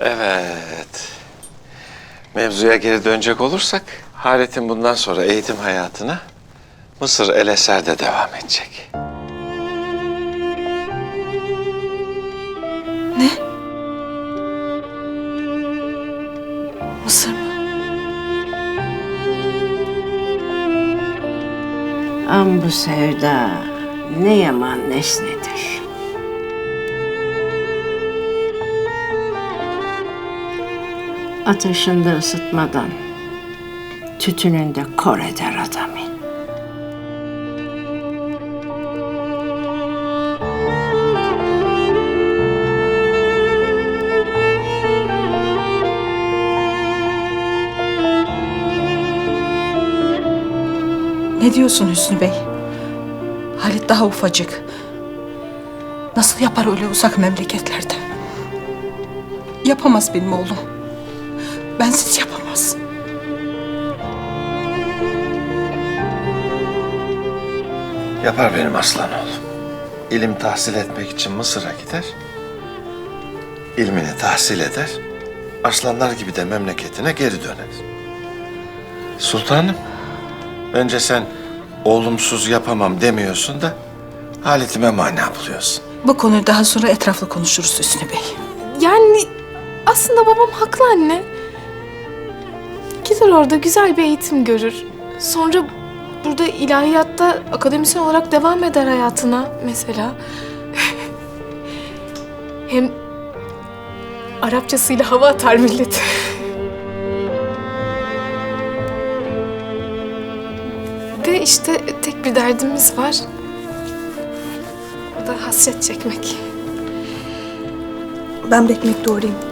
Evet. Mevzuya geri dönecek olursak, Halet'in bundan sonra eğitim hayatına Mısır El Eser'de devam edecek. Ne? Mısır mı? Am bu sevda ne yaman nesnedir. Ateşinde ısıtmadan, tütününde kor eder adamı. Ne diyorsun Hüsnü Bey? Halit daha ufacık. Nasıl yapar öyle uzak memleketlerde? Yapamaz benim oğlum. Bensiz yapamaz. Yapar benim aslan oğlum. İlim tahsil etmek için Mısır'a gider. İlmini tahsil eder. Aslanlar gibi de memleketine geri döner. Sultanım, önce sen oğlumsuz yapamam demiyorsun da Halit'ime mana buluyorsun. Bu konuyu daha sonra etraflı konuşuruz Hüsnü Bey. Yani aslında babam haklı anne. Gider orada güzel bir eğitim görür. Sonra burada ilahiyatta akademisyen olarak devam eder hayatına mesela. Hem Arapçasıyla hava atar millet. De işte tek bir derdimiz var. O da hasret çekmek. Ben bir ekmek doğrayayım.